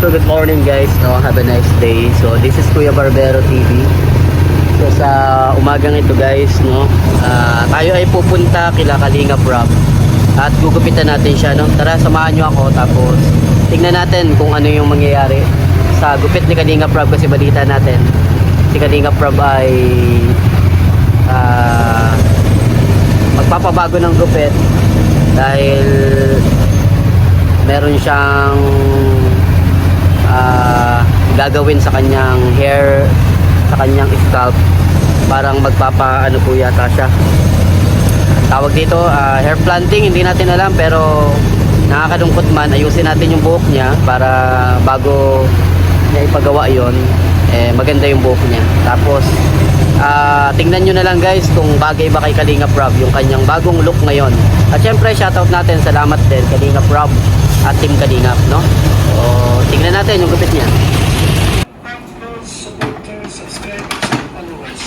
So good morning guys, no? have a nice day. So this is Kuya Barbero TV. So sa umagang ito guys, no, ah, tayo ay pupunta kila Kalinga Prab at gugupitan natin siya, no. Tara, samahan niyo ako tapos tingnan natin kung ano yung mangyayari sa gupit ni Kalinga Prab kasi balita natin. Si Kalinga Prab ay ah, magpapabago ng gupit dahil meron siyang ah, gagawin sa kanyang hair sa kanyang scalp. Parang magpapa ano po yata siya. Tawag dito ah, hair planting hindi natin alam pero nakakadungkot man ayusin natin yung buhok niya para bago niya ipagawa yon eh, maganda yung buhok niya. Tapos ah, tingnan nyo na lang guys kung bagay ba kay Kalinga Prab yung kanyang bagong look ngayon. At syempre shoutout natin salamat din Kalinga Prab at Team Kalingap no so tingnan natin yung gupit niya. Supporters, subscribers, and followers.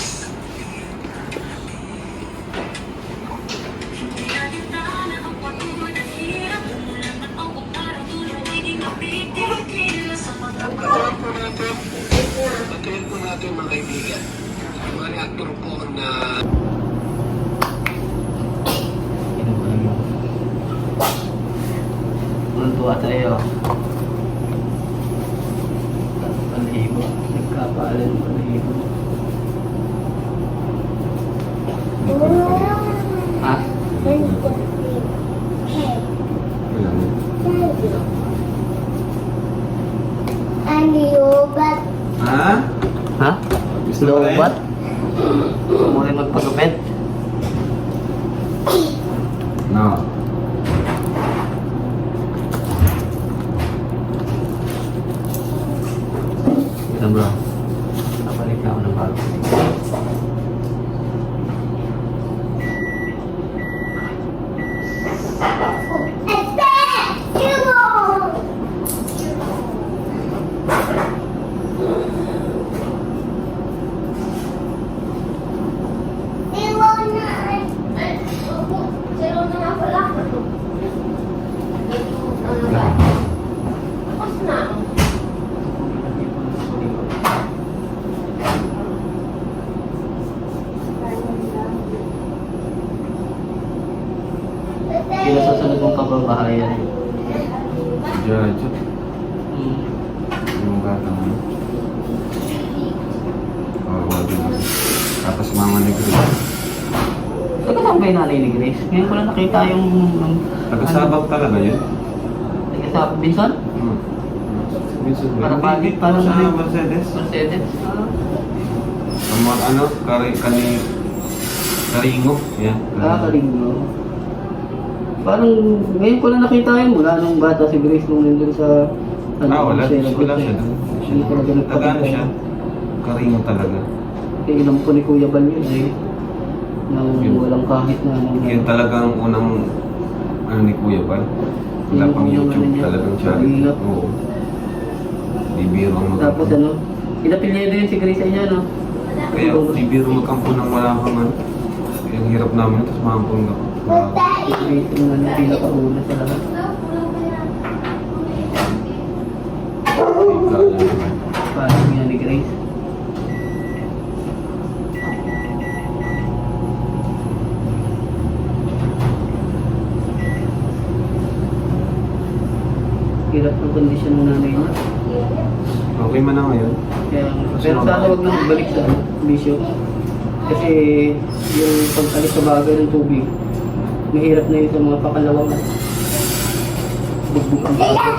Pagkatuloy po natin, pagkatuloy po natin mga kaibigan. Ang mga reactor po na Tuntua tayo. Panhibo. Ng panhibo. Ha? Aniubat. Ha? Ha? Gusto mo rin? Lobat? Gusto mo rin magpagupit? No. Ito bro. Kapalit na ako ng bago. Sila sa sunod mong kababahayan. Jojo. Yung bata mo. Oh, wag yun. Tapos mama ni Grace. Ka ba yung nanay ni Grace? Ngayon ko lang nakita yung... yung Taga-sabag talaga yun. Taga sa Binson? Hmm. Minsan ba? Hindi, bagay, parang sa. Mercedes. Mercedes? Sa mga ano, kari, kani, karingo. Yan. Ah, Kalingo. Parang ngayon ko lang nakita yun mula nung bata si Grace nung nandun sa... Ah, wala. siya Wala nagpunta. siya doon. Hindi talaga Taga ano nagpapagay. siya? Karingo talaga. Kaya ilang po ni Kuya Bal yun eh. Nang Yun. walang kahit na... Nang, Yun talagang unang ano ni Kuya Bal. Wala Yun pang yung ano YouTube niya, talagang siya. mahirap. Oo. Di biro ang Tapos ano, inapilyedo yun si Grace sa inyo, no? Kaya di biro magkampo ng wala kang ano. Ang hirap namin tapos mampong na. Si Grace yung pinakauna sa lahat. Parang yan ni Grace. Hirap ng kondisyon ng nanay niya. Okay man na ngayon. Kaya, pero sana huwag nang balik sa bisyo. Kasi yung pag-alis sa bagay ng tubig, mahirap na yun sa mga pakalawang bugbog ang bagay.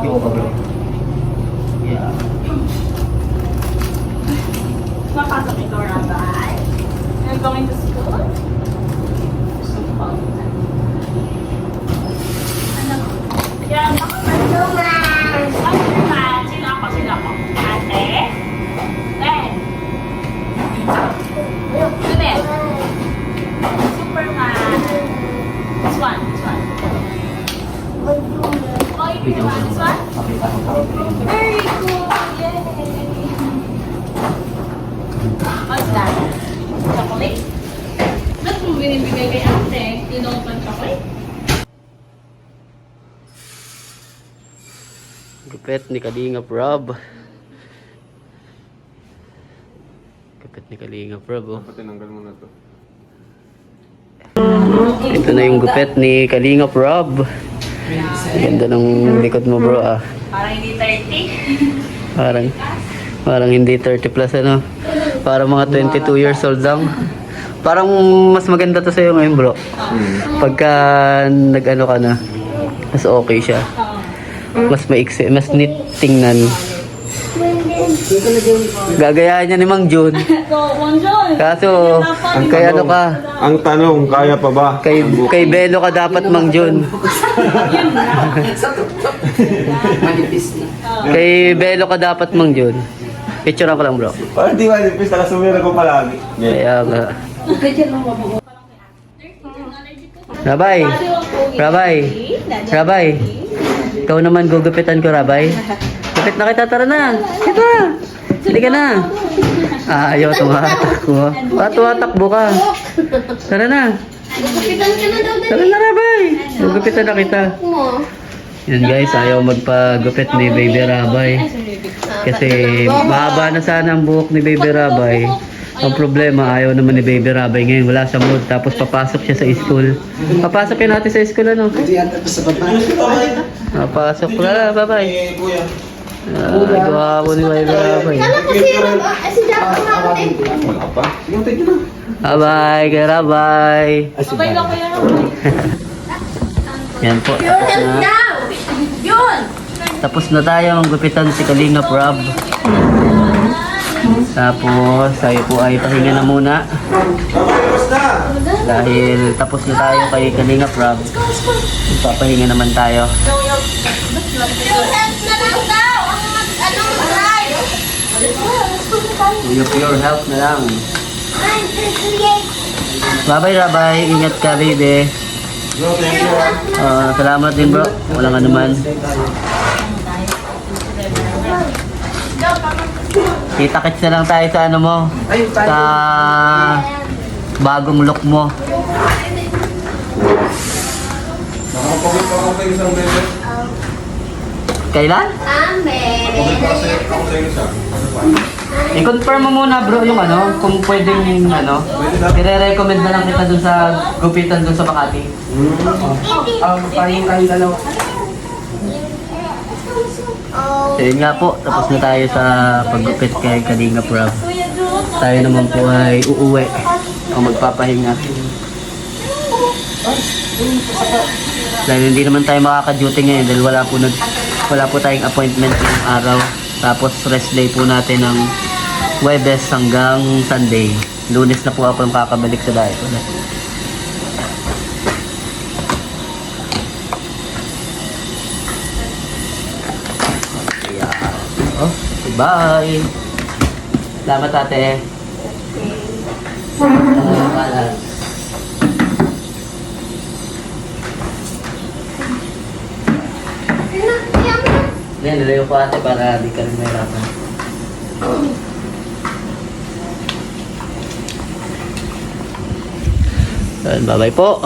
Yung pag Yeah. Napasok ikaw na ba? You're going to school? So fun. Ano? Yan, ako ba? Ano naman? Sino ako? Sino ako? Ate? Ben? Ben? Superman. This one, this one. Oh, you Video want this one? Pakita ko pa. Very cool. Yay. That? Chocolate? Let's move binibigay kay ate. Siya ko eh. Gupit ni Kalingap Rob. Gupit ni Kalingap Rob, oh. Dapat tinanggal mo na to. Ito na yung gupit ni Kalingap Rob. Ganda ng likod mo bro ah. Parang hindi 30. Parang, parang hindi 30 plus ano. Parang mga 22 years old lang. Parang mas maganda to sa'yo ngayon bro. Pagka nag-ano ka na, mas okay siya. Mas maiksi, mas neat tingnan. Gagayahan niya ni Mang Jun. Kaso, kay ano ka, Ang tanong, kaya pa ba? kay, kay Belo ka dapat Mang Jun. kay Belo ka dapat Mang Jun. Picture ko lang bro. Parang di ba, nipis, nakasumira ko palagi. Kaya nga. Rabay, Rabay, Rabay. Ikaw naman gugupitan ko, Rabay. Gupit na kita, tara na. Kita. Hindi ka na. Ah, ayaw, tumatak ko. Ah, tumatakbo ka. Tara na. Gugupitan ka na daw Tara na, Rabay. Gugupitan na kita. mo. Yan guys, ayaw magpagupit ni Baby Rabay. Kasi mahaba na sana ang buhok ni Baby Rabay. Ang problema, ayaw naman ni Baby Rabay ngayon. Wala sa mood. Tapos papasok siya sa school. Papasok yan natin sa school, ano? Papasok na. Bye-bye. Eh. Ay, gawa ni Baby Rabay. Wala pa. Bye-bye, kay Rabay. Sabay lang kaya Yan po. Tapos na. Yun. Tapos na tayo ang gupitan si Kalinga Rob. Tapos, tayo po ay pahinga na muna. Dahil tapos na tayo kay Kalinga Rob. Papahinga naman tayo. Kuya Pure Health na lang. Bye-bye, Rabay. Ingat ka, baby. Ah, salamat din, bro. Walang anuman. Kita-kits na lang tayo sa ano mo. Sa bagong look mo. Nakakapagod pa ako kayo isang beses. Kailan? Ako sa inyo siya. I-confirm mo muna bro yung ano, kung pwedeng ano, i-recommend na lang kita dun sa gupitan dun sa Makati. Um, parang kayo dalawa. Oh. So yun nga po, tapos na tayo sa paggupit kay Kalinga Prab. Tayo naman po ay uuwi o magpapahinga. Dahil hindi naman tayo makaka-duty ngayon dahil wala po, nag, wala po tayong appointment ngayong araw. Tapos rest day po natin ng Webes hanggang Sunday. Lunes na po ako kakabalik sa diet ulit. Oh, bye. Salamat ate. Salamat. Yan, nalayo ko ate para di ka rin mahirapan. Yan, bye-bye po.